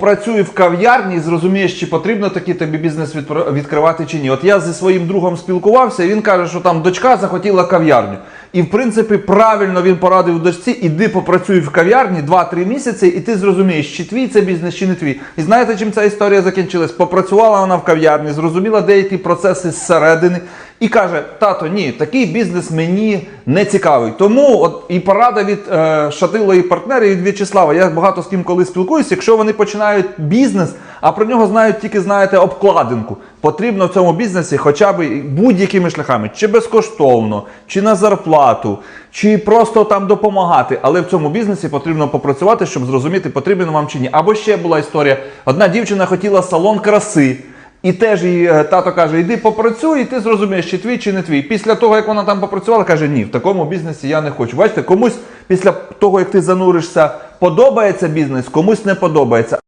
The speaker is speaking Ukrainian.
Працюй в кав'ярні і зрозумієш, чи потрібно такий тобі бізнес відкривати чи ні. От я зі своїм другом спілкувався, і він каже, що там дочка захотіла кав'ярню. І в принципі правильно він порадив дочці, іди попрацюй в кав'ярні 2-3 місяці, і ти зрозумієш, чи твій це бізнес, чи не твій. І знаєте, чим ця історія закінчилась? Попрацювала вона в кав'ярні, зрозуміла деякі процеси зсередини. І каже: тато, ні, такий бізнес мені не цікавий. Тому от і порада від е, шатилої партнерів від В'ячеслава. Я багато з ким коли спілкуюся. Якщо вони починають бізнес, а про нього знають тільки знаєте обкладинку. Потрібно в цьому бізнесі хоча б будь-якими шляхами, чи безкоштовно, чи на зарплату, чи просто там допомагати. Але в цьому бізнесі потрібно попрацювати, щоб зрозуміти, потрібен вам чи ні. Або ще була історія: одна дівчина хотіла салон краси. І теж її е, тато каже: йди попрацюй, і ти зрозумієш, чи твій, чи не твій. Після того, як вона там попрацювала, каже: ні, в такому бізнесі я не хочу. Бачите, комусь після того, як ти зануришся, подобається бізнес, комусь не подобається.